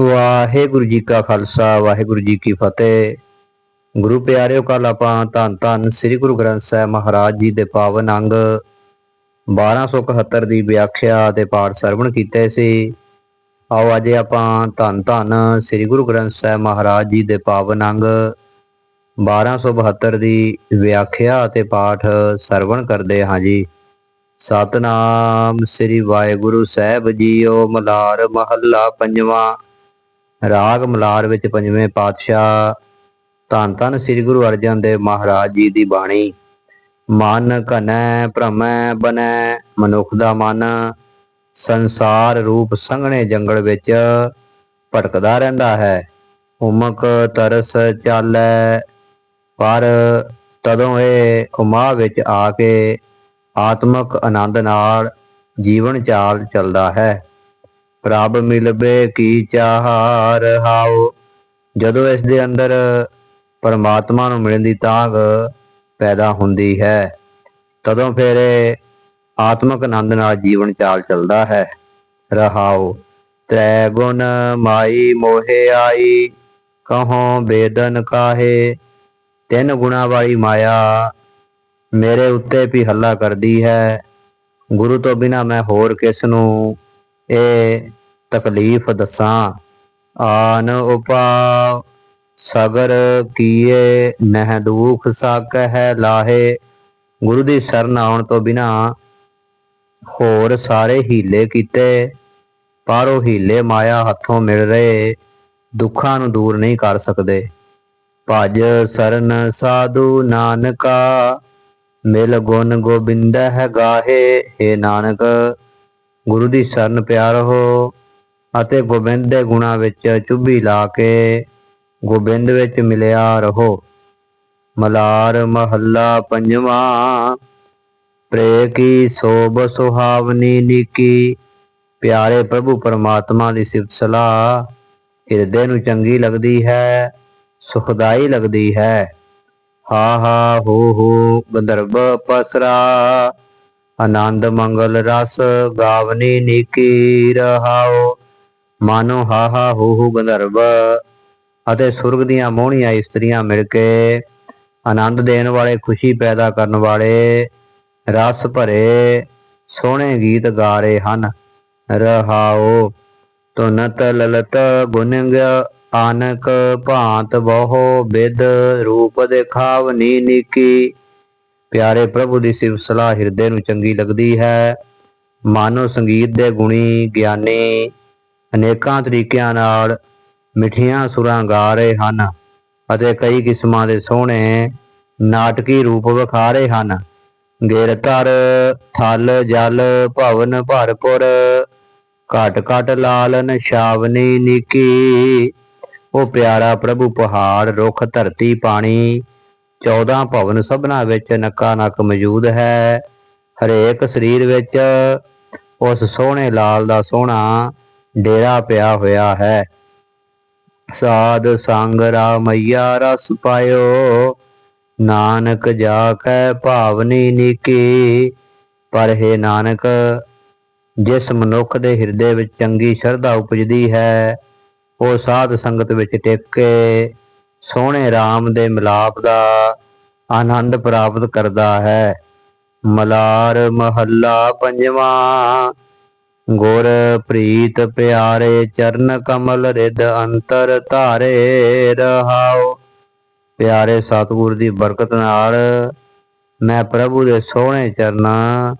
ਵਾਹਿਗੁਰੂ ਜੀ ਕਾ ਖਾਲਸਾ, ਵਾਹਿਗੁਰੂ ਜੀ ਕੀ ਫਤਿਹ। ਗੁਰੂ ਪਿਆਰਿਓ ਕੱਲ ਆਪਾਂ ਧੰਨ ਧੰਨ ਸ੍ਰੀ ਗੁਰੂ ਗ੍ਰੰਥ ਸਾਹਿਬ ਮਹਾਰਾਜ ਜੀ ਦੇ ਪਾਵਨ ਅੰਗ 1271 ਦੀ ਵਿਆਖਿਆ ਤੇ ਪਾਠ ਸਰਵਣ ਕੀਤੇ ਸੀ। ਆਓ ਅੱਜ ਆਪਾਂ ਧੰਨ ਧੰਨ ਸ੍ਰੀ ਗੁਰੂ ਗ੍ਰੰਥ ਸਾਹਿਬ ਮਹਾਰਾਜ ਜੀ ਦੇ ਪਾਵਨ ਅੰਗ 1272 ਦੀ ਵਿਆਖਿਆ ਅਤੇ ਪਾਠ ਸਰਵਣ ਕਰਦੇ ਹਾਂ ਜੀ। ਸਤਨਾਮ ਸ੍ਰੀ ਵਾਹਿਗੁਰੂ ਸਾਹਿਬ ਜੀਓ, ਮਲਾਰ ਮਹੱਲਾ ਪੰਜਵਾਂ। ਰਾਗ ਮਲਾਰ ਵਿੱਚ ਪੰਜਵੇਂ ਪਾਤਸ਼ਾਹ ਧੰਨ ਧੰਨ ਸ੍ਰੀ ਗੁਰੂ ਅਰਜਨ ਦੇਵ ਮਹਾਰਾਜ ਜੀ ਦੀ ਬਾਣੀ। ਮਨ ਘਨੈ, ਭ੍ਰਮੈ, ਬਨੈ, ਮਨੁੱਖ ਦਾ ਮਨ ਸੰਸਾਰ ਰੂਪ ਸੰਘਣੇ ਜੰਗਲ ਵਿੱਚ ਭਟਕਦਾ ਰਹਿੰਦਾ ਹੈ। ਉਮਕ ਤਰਸ ਚਾਲੈ, ਪਰ ਤਦੋਂ ਇਹ ਉਮਾ ਵਿੱਚ ਆ ਕੇ ਆਤਮਕ ਆਨੰਦ ਨਾਲ ਜੀਵਨ ਚਾਲ ਚੱਲਦਾ ਹੈ। ਪ੍ਰਭ ਮਿਲਵੇ ਕੀ ਚਾਹ ਰਹਾਓ ਜਦੋਂ ਇਸ ਦੇ ਅੰਦਰ ਪਰਮਾਤਮਾ ਨੂੰ ਮਿਲਣ ਦੀ ਤਾਂਗ ਪੈਦਾ ਹੁੰਦੀ ਹੈ, ਤਦੋਂ ਫਿਰ ਇਹ ਆਨੰਦ ਨਾਲ ਜੀਵਨ ਚਾਲ ਚੱਲਦਾ ਹੈ। ਰਹਾਓ ਤ੍ਰੈ ਗੁਣ ਮਾਈ ਮੋਹਿ ਆਈ, ਕਹੋ ਬੇਦਨ ਕਾਹੇ, ਤਿੰਨ ਗੁਣਾ ਵਾਲੀ ਮਾਇਆ ਮੇਰੇ ਉੱਤੇ ਵੀ ਹੱਲਾ ਕਰਦੀ ਹੈ। ਗੁਰੂ ਤੋਂ ਬਿਨਾ ਮੈਂ ਹੋਰ ਕਿਸ ਨੂੰ ਇਹ ਤਕਲੀਫ ਦੱਸਾਂ। ਆਨ ਉਪਾਵ ਸਗਰ ਕੀਏ, ਨਹਿ ਦੁਖ ਸਾਕਹਿ ਲਾਹੇ। ਗੁਰੂ ਦੀ ਸ਼ਰਨ ਆਉਣ ਤੋਂ ਬਿਨਾ ਹੋਰ ਸਾਰੇ ਹੀਲੇ ਕੀਤੇ। ਪਰ ਉਹ ਹੀਲੇ ਮਾਇਆ ਹੱਥੋਂ ਮਿਲ ਰਹੇ, ਦੁੱਖਾਂ ਨੂੰ ਦੂਰ ਨਹੀਂ ਕਰ ਸਕਦੇ। ਭਜ ਸਰਨ ਸਾਧੂ ਨਾਨਕਾ, ਮਿਲ ਗੁਣ ਗੋਬਿੰਦ ਹੈ ਗਾਹੇ। ਏ ਨਾਨਕ ਗੁਰੂ ਦੀ ਸ਼ਰਨ ਪਿਆਰੋ ਅਤੇ ਗੋਬਿੰਦ ਦੇ ਗੁਣਾ ਵਿੱਚ ਚੁੱਭੀ ਲਾ ਕੇ ਗੋਬਿੰਦ ਵਿੱਚ ਮਿਲਿਆ ਰਹੋ। ਮਲਾਰ ਮਹੱਲਾ ਪੰਜਵਾਂ ਪ੍ਰੇ ਕੀ ਸੋਭ ਸੁਹਾਵਨੀ ਨੀਕੀ, ਪਿਆਰੇ ਪ੍ਰਭੂ ਪਰਮਾਤਮਾ ਦੀ ਸਿਫਤ ਸਲਾਹ, ਹਿਰਦੇ ਨੂੰ ਚੰਗੀ ਲੱਗਦੀ ਹੈ, ਸੁਖਦਾਈ ਲੱਗਦੀ ਹੈ। ਹਾ ਹਾ ਹੋ ਹੋ, ਗੰਧਰਵ ਪਸਰਾ। ਆਨੰਦ ਮੰਗਲ ਰਸ ਗਾਵਨੀ ਨੀਕੀ ਰਹਾਓ, ਮਾਨੋ ਹਾ ਹਾ ਹੋ ਹੋ ਗੰਧਰਵ, ਅਤੇ ਸੁਰਗ ਦੀਆਂ ਮੋਹਣੀਆਂ ਇਸਤਰੀਆਂ ਮਿਲ ਕੇ ਆਨੰਦ ਦੇਣ ਵਾਲੇ, ਖੁਸ਼ੀ ਪੈਦਾ ਕਰਨ ਵਾਲੇ ਰਸ ਭਰੇ ਸੋਹਣੇ ਗੀਤ ਗਾ ਰਹੇ ਹਨ। ਰਹਾਓ ਤੁਨਤ ਲਲਤ ਗੁਨੰਗ ਆਨਕ ਭਾਂਤ ਬਹੁ ਬਿਦ ਰੂਪ ਦਿਖਾਵਨੀ ਨੀਕੀ ਪਿਆਰੇ ਪ੍ਰਭੂ ਦੀ ਸਿਫਤ ਸਲਾਹ ਹਿਰਦੇ ਨੂੰ ਚੰਗੀ ਲੱਗਦੀ ਹੈ। ਮਾਨੋ ਸੰਗੀਤ ਦੇ ਗੁਣੀ ਗਿਆਨੀ ਅਨੇਕਾਂ ਤਰੀਕਿਆਂ ਨਾਲ ਮਿੱਠੀਆਂ ਸੁਰਾਂ ਗਾ ਰਹੇ ਹਨ ਅਤੇ ਕਈ ਕਿਸਮਾਂ ਦੇ ਸੋਹਣੇ ਨਾਟਕੀ ਰੂਪ ਵਿਖਾ ਰਹੇ ਹਨ। ਗਿਰਤਰ ਥਲ, ਜਲ, ਭਵਨ ਭਰਪੁਰ, ਘਟ ਘਟ ਲਾਲਨ ਸ਼ਾਵਨੀ ਨਿੱਕੀ, ਉਹ ਪਿਆਰਾ ਪ੍ਰਭੂ ਪਹਾੜ, ਰੁੱਖ, ਧਰਤੀ, ਪਾਣੀ 14 ਭਵਨ ਸਭਨਾ ਵਿੱਚ ਨੱਕਾ ਨੱਕ ਮੌਜੂਦ ਹੈ। ਹਰੇਕ ਸਰੀਰ ਵਿੱਚ ਉਸ ਸੋਹਣੇ ਲਾਲ ਦਾ ਸੋਹਣਾ ਡੇਰਾ ਪਿਆ ਹੋਇਆ ਹੈ। ਸਾਧ ਸੰਗ ਰਾਮਈਆ ਰਸ ਪਾਇਓ, ਨਾਨਕ ਜਾ ਕੈ ਭਾਵਨੀ ਨੀਕੀ। ਪਰ ਹੈ ਨਾਨਕ, ਜਿਸ ਮਨੁੱਖ ਦੇ ਹਿਰਦੇ ਵਿੱਚ ਚੰਗੀ ਸ਼ਰਧਾ ਉਪਜਦੀ ਹੈ, ਉਹ ਸਾਧ ਸੰਗਤ ਵਿੱਚ ਟਿਕ ਕੇ ਸੋਹਣੇ RAM ਦੇ ਮਿਲਾਪ ਦਾ ਆਨੰਦ ਪ੍ਰਾਪਤ ਕਰਦਾ ਹੈ। ਮਲਾਰ ਮਹੱਲਾ ਪੰਜਵਾਂ, ਗੁਰ ਪ੍ਰੀਤ ਪਿਆਰੇ ਚਰਨ ਕਮਲ ਰਿਦ ਅੰਤਰ ਧਾਰੇ ਰਹਾਓ। ਪਿਆਰੇ ਸਤਿਗੁਰ ਦੀ ਬਰਕਤ ਨਾਲ ਮੈਂ ਪ੍ਰਭੂ ਦੇ ਸੋਹਣੇ ਚਰਨਾਂ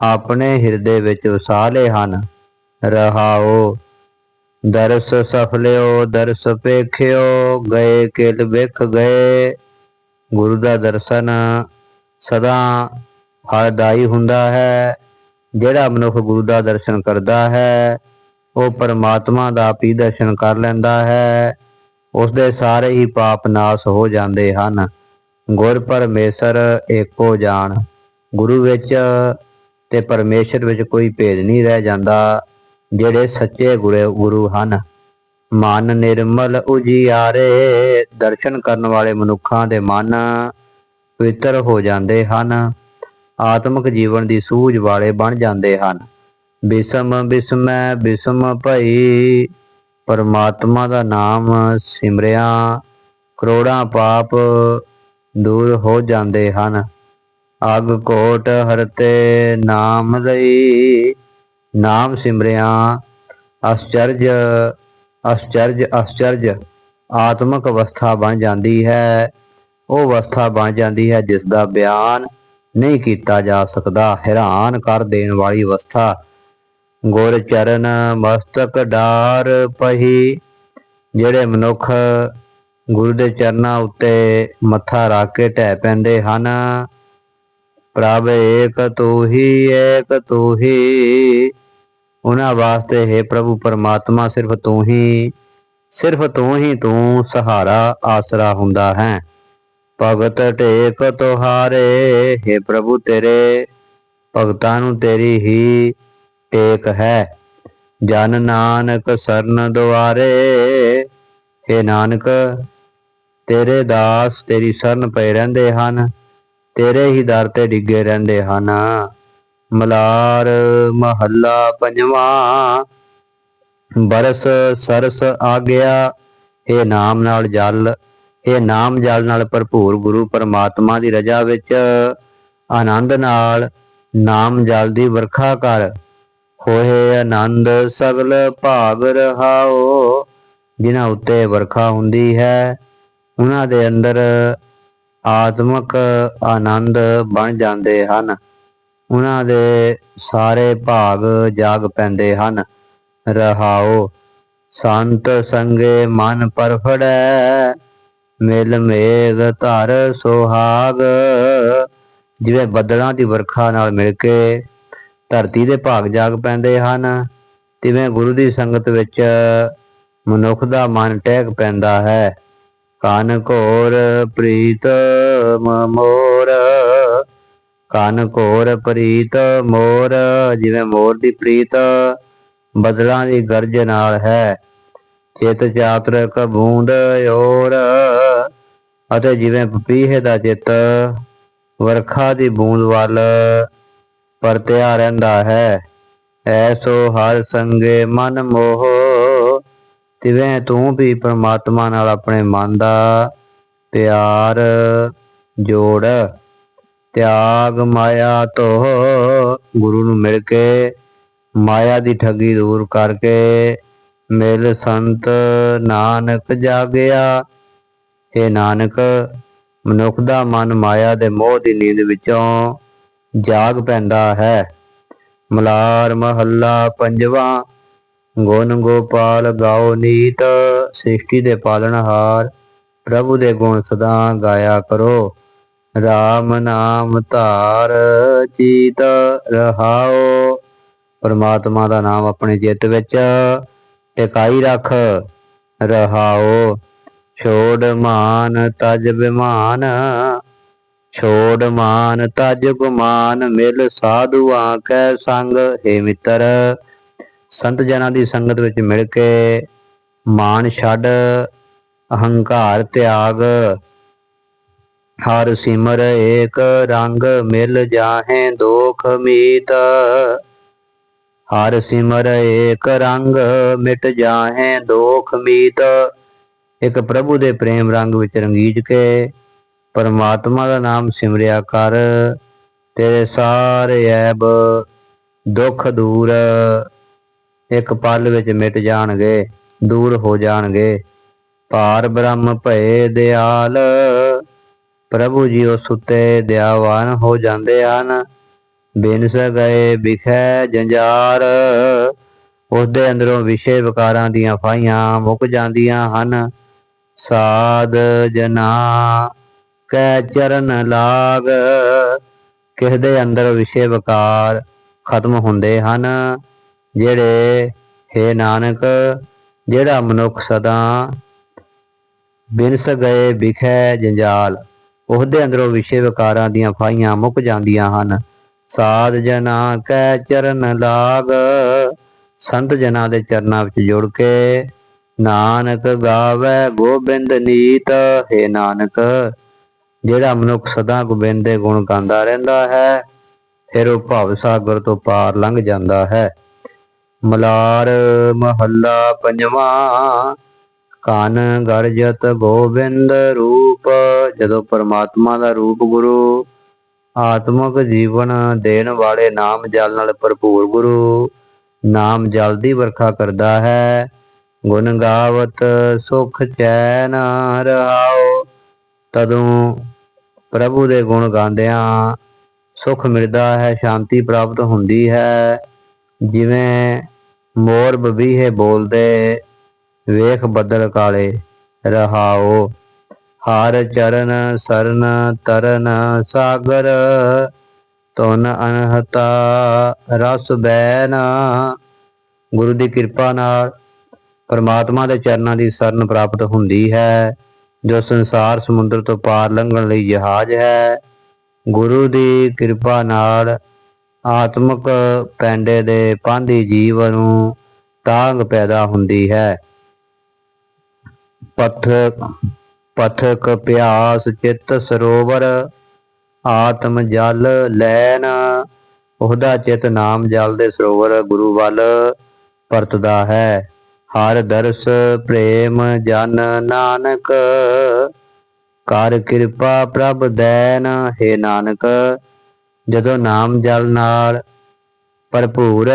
ਆਪਣੇ ਹਿਰਦੇ ਵਿੱਚ ਵਸਾ ਲਏ ਹਨ। ਰਹਾਓ। ਦਰਸ ਸਫਲਿਓ ਦਰਸ ਪੇਖਿਓ, ਗਏ ਕਿਲ ਵਿਖ ਗਏ। ਗੁਰੂ ਦਾ ਦਰਸ਼ਨ ਸਦਾ ਫਲਦਾਈ ਹੁੰਦਾ ਹੈ। ਜਿਹੜਾ ਮਨੁੱਖ ਗੁਰੂ ਦਾ ਦਰਸ਼ਨ ਕਰਦਾ ਹੈ, ਉਹ ਪਰਮਾਤਮਾ ਦਾ ਵੀ ਦਰਸ਼ਨ ਕਰ ਲੈਂਦਾ ਹੈ। ਉਸ ਦੇ ਸਾਰੇ ਹੀ ਪਾਪ ਨਾਸ ਹੋ ਜਾਂਦੇ ਹਨ। ਗੁਰ ਪਰਮੇਸ਼ਰ ਏਕੋ ਜਾਣ। ਗੁਰੂ ਵਿੱਚ ਤੇ ਪਰਮੇਸ਼ਰ ਵਿੱਚ ਕੋਈ ਭੇਦ ਨਹੀਂ ਰਹਿ ਜਾਂਦਾ। ਜਿਹੜੇ ਸੱਚੇ ਗੁਰੇ ਗੁਰੂ ਹਨ। ਮਨ ਨਿਰਮਲ ਉਜਿਆਰੇ, ਦਰਸ਼ਨ ਕਰਨ ਵਾਲੇ ਮਨੁੱਖਾਂ ਦੇ ਮਨ ਪਵਿੱਤਰ ਹੋ ਜਾਂਦੇ ਹਨ। ਆਤਮਿਕ ਜੀਵਨ ਦੀ ਸੂਝ ਵਾਲੇ ਬਣ ਜਾਂਦੇ ਹਨ। ਬਿਸਮ ਬਿਸਮੈ, ਬਿਸਮ ਭਈ, ਪਰਮਾਤਮਾ ਦਾ ਨਾਮ ਸਿਮਰਿਆ, ਕਰੋੜਾਂ ਪਾਪ ਦੂਰ ਹੋ ਜਾਂਦੇ ਹਨ। ਅਗ ਕੋਟ ਹਰਤੇ ਨਾਮ ਲਈ ਨਾਮ ਸਿਮਰਿਆ ਅਸਚਰਜ ਅਸਚਰਜ ਅਸਚਰਜ ਆਤਮਿਕ ਅਵਸਥਾ ਬਣ ਜਾਂਦੀ ਹੈ। ਉਹ ਅਵਸਥਾ ਬਣ ਜਾਂਦੀ ਹੈ ਜਿਸ ਦਾ ਬਿਆਨ ਨਹੀਂ ਕੀਤਾ ਜਾ ਸਕਦਾ। ਹੈਰਾਨ ਕਰ ਦੇਣ ਵਾਲੀ ਅਵਸਥਾ। ਗੁਰ ਚਰਨ ਮਸਤਕ ਡਾਰ ਪਹੀ, ਜਿਹੜੇ ਮਨੁੱਖ ਗੁਰੂ ਦੇ ਚਰਨਾਂ ਉੱਤੇ ਮੱਥਾ ਰੱਖ ਕੇ ਢਹਿ ਪੈਂਦੇ ਹਨ। ਪ੍ਰਭ ਏਕ ਤੂਹੀ ਏਕ ਤੂਹੀ ਉਹਨਾਂ ਵਾਸਤੇ ਹੈ ਪ੍ਰਭੂ ਪਰਮਾਤਮਾ, ਸਿਰਫ ਤੂੰ ਹੀ, ਸਿਰਫ ਤੂੰ ਹੀ ਤੂੰ ਸਹਾਰਾ, ਆਸਰਾ ਹੁੰਦਾ ਹੈ। ਭਗਤ ਟੇਕ ਤੁਹਾਰੇ, ਹੈ ਪ੍ਰਭੂ ਤੇਰੇ, ਭਗਤਾਂ ਨੂੰ ਤੇਰੀ ਹੀ ਟੇਕ ਹੈ। ਜਨ ਨਾਨਕ ਸਰਨ ਦੁਆਰੇ, ਹੈ ਨਾਨਕ, ਤੇਰੇ ਦਾਸ ਤੇਰੀ ਸ਼ਰਨ ਪਏ ਰਹਿੰਦੇ ਹਨ, ਤੇਰੇ ਹੀ ਦਰ ਤੇ ਡਿੱਗੇ ਰਹਿੰਦੇ ਹਨ। ਮਲਾਰ ਮਹੱਲਾ ਪੰਜਵਾਂ। ਬਰਸ ਸਰਸ ਆ ਗਿਆ ਇਹ ਨਾਮ ਨਾਲ ਜਲ, ਇਹ ਨਾਮ ਜਲ ਨਾਲ ਭਰਪੂਰ ਗੁਰੂ ਪਰਮਾਤਮਾ ਦੀ ਰਜਾ ਵਿੱਚ ਆਨੰਦ ਨਾਲ ਨਾਮ ਜਲ ਦੀ ਵਰਖਾ ਕਰ। ਹੋਏ ਆਨੰਦ ਸਗਲ ਭਾਗ ਰਹਾਓ, ਜਿਨ੍ਹਾਂ ਉੱਤੇ ਵਰਖਾ ਹੁੰਦੀ ਹੈ ਉਹਨਾਂ ਦੇ ਅੰਦਰ ਆਤਮਿਕ ਆਨੰਦ ਬਣ ਜਾਂਦੇ ਹਨ। ਉਹਨਾਂ ਦੇ ਸਾਰੇ ਭਾਗ ਜਾਗ ਪੈਂਦੇ ਹਨ। ਰਹਾਓ, ਸੰਤ ਸੰਗੇ ਮਨ ਪਰਫੜੈ, ਮਿਲ ਮੇਘ ਧਰ ਸੁਹਾਗ। ਜਿਵੇਂ ਬੱਦਲਾਂ ਦੀ ਵਰਖਾ ਨਾਲ ਮਿਲ ਕੇ ਧਰਤੀ ਦੇ ਭਾਗ ਜਾਗ ਪੈਂਦੇ ਹਨ, ਤਿਵੇਂ ਗੁਰੂ ਦੀ ਸੰਗਤ ਵਿੱਚ ਮਨੁੱਖ ਦਾ ਮਨ ਟਹਿਕ ਪੈਂਦਾ ਹੈ। ਕਨ ਘੋਰ, ਪ੍ਰੀਤ ਮੋਰ। ਕਨ ਘੋਰ ਪ੍ਰੀਤ ਮੋਰ, ਜਿਵੇਂ ਮੋਰ ਦੀ ਪ੍ਰੀਤ ਬਦਲਾਂ ਦੀ ਗਰਜ ਨਾਲ ਹੈ। ਚਿਤ ਚਾਤਰਕ ਬੂੰਦ ਓਰ ਅਤੇ ਜਿਵੇਂ ਪਪੀਹੇ ਦਾ ਚਿੱਤ ਵਰਖਾ ਦੀ ਬੂੰਦ ਵੱਲ ਪਰਤਿਆ ਰਹਿੰਦਾ ਹੈ। ਐਸੋ ਹਰ ਸੰਗੇ ਮਨ ਮੋਹ, ਤਿਵੇਂ ਤੂੰ ਵੀ ਪ੍ਰਮਾਤਮਾ ਨਾਲ ਆਪਣੇ ਮਨ ਦਾ ਪਿਆਰ ਜੋੜ। ਤਿਆਗ ਮਾਇਆ ਤੋਂ ਗੁਰੂ ਨੂੰ ਮਿਲ ਕੇ ਮਾਇਆ ਦੀ ਠੱਗੀ ਦੂਰ ਕਰਕੇ ਮਿਲ ਸੰਤ ਨਾਨਕ ਜਾਗਿਆ। ਇਹ ਨਾਨਕ, ਮਨੁੱਖ ਦਾ ਮਨ ਮਾਇਆ ਦੇ ਮੋਹ ਦੀ ਨੀਂਦ ਵਿੱਚੋਂ ਜਾਗ ਪੈਂਦਾ ਹੈ। ਮਲਾਰ ਮਹੱਲਾ ਪੰਜਵਾਂ, ਗੁਣ ਗੋਪਾਲ ਗਾਓ ਨੀਤ, ਸ੍ਰਿਸ਼ਟੀ ਦੇ ਪਾਲਣਹਾਰ ਪ੍ਰਭੂ ਦੇ ਗੁਣ ਸਦਾ ਗਾਇਆ ਕਰੋ। RAM ਨਾਮ ਧਾਰ ਚੀਤ ਰਹਾਓ ਪਰਮਾਤਮਾ ਦਾ ਨਾਮ ਆਪਣੇ ਚਿੱਤ ਵਿੱਚ ਟਿਕਾਈ ਰੱਖ ਰਹਾਓ ਛੋੜ ਮਾਨ ਤਜ ਬਿਮਾਨ, ਛੋੜ ਮਾਨ ਤਜ ਗੁਮਾਨ, ਮਿਲ ਸਾਧੂਆਂ ਕੈ ਸੰਗ, ਹੈ ਮਿੱਤਰ। ਸੰਤ ਜਨਾਂ ਦੀ ਸੰਗਤ ਵਿੱਚ ਮਿਲ ਕੇ ਮਾਨ ਛੱਡ, ਅਹੰਕਾਰ ਤਿਆਗ। ਹਰ ਸਿਮਰ ਏਕ ਰੰਗ ਮਿਲ ਜਾਹੇ ਦੋਖ ਮੀਤ। ਹਰ ਸਿਮਰ ਏਕ ਰੰਗ ਮਿਟ ਜਾਹੇ ਦੋਖ ਮੀਤ। ਇੱਕ ਪ੍ਰਭੂ ਦੇ ਪ੍ਰੇਮ ਰੰਗ ਵਿੱਚ ਰੰਗੀਜ ਕੇ ਪਰਮਾਤਮਾ ਦਾ ਨਾਮ ਸਿਮਰਿਆ ਕਰ। ਤੇਰੇ ਸਾਰੇ ਐਬ ਦੁੱਖ ਦੂਰ, ਇੱਕ ਪਲ ਵਿੱਚ ਮਿਟ ਜਾਣਗੇ, ਦੂਰ ਹੋ ਜਾਣਗੇ। ਭਾਰ ਬ੍ਰਹਮ ਭਏ ਦਿਆਲ ਪ੍ਰਭੂ ਜੀ ਉਸ ਉੱਤੇ ਦਿਆਵਾਨ ਹੋ ਜਾਂਦੇ ਹਨ। ਬਿਨਸ ਗਏ, ਵਿਖੈ ਜੰਜਾਰ। ਉਸ ਅੰਦਰੋਂ ਵਿਸ਼ੇ ਵਿਕਾਰਾਂ ਦੀਆਂ ਫਾਈਆਂ ਮੁੱਕ ਜਾਂਦੀਆਂ ਹਨ। ਸਾਧ ਜਨਾ, ਕੈ ਚਰਨ ਲਾਗ। ਕਿਸ ਦੇ ਅੰਦਰ ਵਿਸ਼ੇ ਵਿਕਾਰ ਖਤਮ ਹੁੰਦੇ ਹਨ? ਜਿਹੜੇ, ਹੈ ਨਾਨਕ, ਜਿਹੜਾ ਮਨੁੱਖ ਸਦਾ ਬਿਨਸ ਗਏ, ਵਿਖੈ ਜੰਜਾਲ। ਉਹਦੇ ਅੰਦਰੋਂ ਵਿਸ਼ੇ ਵਿਕਾਰਾਂ ਦੀਆਂ ਫਾਈਆਂ ਮੁੱਕ ਜਾਂਦੀਆਂ ਹਨ। ਸਾਧ ਜਨਾ ਕੈ ਚਰਨ ਲਾਗ, ਸੰਤ ਜਨਾਂ ਦੇ ਚਰਨਾਂ ਵਿੱਚ ਜੁੜ ਕੇ ਨਾਨਕ ਗਾਵੇ ਗੋਬਿੰਦ ਨੀਤ, ਹੈ ਨਾਨਕ। ਜਿਹੜਾ ਮਨੁੱਖ ਸਦਾ ਗੋਬਿੰਦ ਦੇ ਗੁਣ ਗਾਉਂਦਾ ਰਹਿੰਦਾ ਹੈ, ਫਿਰ ਉਹ ਭਵ ਸਾਗਰ ਤੋਂ ਪਾਰ ਲੰਘ ਜਾਂਦਾ ਹੈ। ਮਲਾਰ ਮਹੱਲਾ ਪੰਜਵਾਂ ਕਨ ਗਰਜਤ ਗੋਬਿੰਦ ਰੂਪ, ਜਦੋਂ ਪਰਮਾਤਮਾ ਦਾ ਰੂਪ ਗੁਰੂ, ਆਤਮਿਕ ਜੀਵਨ ਦੇਣ ਵਾਲੇ ਨਾਮ ਜਲ ਨਾਲ ਭਰਪੂਰ ਗੁਰੂ, ਨਾਮ ਜਲ ਦੀ ਵਰਖਾ ਕਰਦਾ ਹੈ। ਗੁਣ ਗਾਵਤ ਸੁਖ ਚੈਨ ਰਹਾਓ ਤਦੋਂ ਪ੍ਰਭੂ ਦੇ ਗੁਣ ਗਾਉਂਦਿਆਂ ਸੁਖ ਮਿਲਦਾ ਹੈ, ਸ਼ਾਂਤੀ ਪ੍ਰਾਪਤ ਹੁੰਦੀ ਹੈ। ਜਿਵੇਂ ਮੋਰ ਬਬੀਹੇ ਬੋਲਦੇ ਵੇਖ ਬਦਲ ਕਾਲੇ ਰਹਾਓ, ਹਰ ਚਰਨ ਸਰਨ ਤਰਨ ਸਾਗਰ ਤੁਨ ਅਨਹਤਾ ਰਸ ਬੈਨ। ਗੁਰੂ ਦੀ ਕਿਰਪਾ ਨਾਲ ਪਰਮਾਤਮਾ ਦੇ ਚਰਨਾਂ ਦੀ ਸ਼ਰਨ ਪ੍ਰਾਪਤ ਹੁੰਦੀ ਹੈ, ਜੋ ਸੰਸਾਰ ਸਮੁੰਦਰ ਤੋਂ ਪਾਰ ਲੰਘਣ ਲਈ ਜਹਾਜ਼ ਹੈ। ਗੁਰੂ ਦੀ ਕਿਰਪਾ ਨਾਲ ਆਤਮਿਕ ਪੈਂਡੇ ਦੇ ਪਾਂਧੀ ਜੀਵ ਨੂੰ ਤਾਂਗ ਪੈਦਾ ਹੁੰਦੀ ਹੈ। ਪਥ, ਪਥਕ ਪਿਆਸ ਚਿੱਤ ਸਰੋਵਰ, ਆਤਮ ਜਲ ਲੈਨ ਉਹਦਾ ਚਿਤ ਨਾਮ ਜਲ ਦੇ ਸਰੋਵਰ ਗੁਰੂ ਵੱਲ ਪਰਤਦਾ ਹੈ। ਹਰ ਦਰਸ ਪ੍ਰੇਮ ਜਨ ਨਾਨਕ। ਕਰ ਕਿਰਪਾ ਪ੍ਰਭ ਦੈਨ ਹੈ ਨਾਨਕ। ਜਦੋਂ ਨਾਮ ਜਲ ਨਾਲ ਭਰਪੂਰ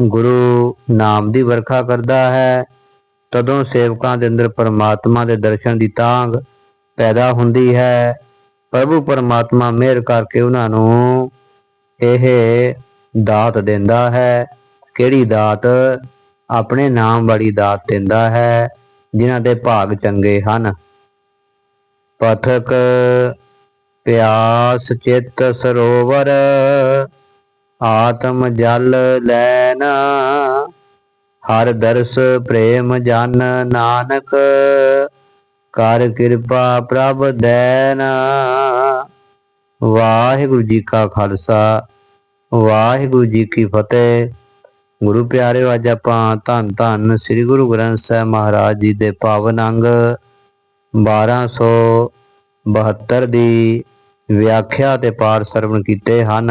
ਗੁਰੂ ਨਾਮ ਦੀ ਵਰਖਾ ਕਰਦਾ ਹੈ ਤਦੋਂ ਸੇਵਕਾਂ ਦੇ ਅੰਦਰ ਪਰਮਾਤਮਾ ਦੇ ਦਰਸ਼ਨ ਦੀ ਤਾਂਗ ਪੈਦਾ ਹੁੰਦੀ ਹੈ। ਪ੍ਰਭੂ ਪਰਮਾਤਮਾ ਮਿਹਰ ਕਰਕੇ ਉਹਨਾਂ ਨੂੰ ਇਹ ਦਾਤ ਦਿੰਦਾ ਹੈ। ਕਿਹੜੀ ਦਾਤ? ਆਪਣੇ ਨਾਮ ਵਾਲੀ ਦਾਤ ਦਿੰਦਾ ਹੈ, ਜਿਨ੍ਹਾਂ ਦੇ ਭਾਗ ਚੰਗੇ ਹਨ। ਪਥਕ ਪਿਆਸ ਚਿੱਤ ਸਰੋਵਰ, ਆਤਮ ਜਲ ਲੈਣਾ। ਹਰ ਦਰਸ ਪ੍ਰੇਮ ਜਨ ਨਾਨਕ, ਕਰ ਕਿਰਪਾ ਪ੍ਰਭ ਦੈਨ। ਵਾਹਿਗੁਰੂ ਜੀ ਕਾ ਖਾਲਸਾ, ਵਾਹਿਗੁਰੂ ਜੀ ਕੀ ਫਤਿਹ। ਗੁਰੂ ਪਿਆਰਿਓ, ਅੱਜ ਆਪਾਂ ਧੰਨ ਧੰਨ ਸ੍ਰੀ ਗੁਰੂ ਗ੍ਰੰਥ ਸਾਹਿਬ ਮਹਾਰਾਜ ਜੀ ਦੇ ਪਾਵਨ ਅੰਗ 1272 ਦੀ ਵਿਆਖਿਆ ਤੇ ਪਾਠ ਸਰਵਣ ਕੀਤੇ ਹਨ।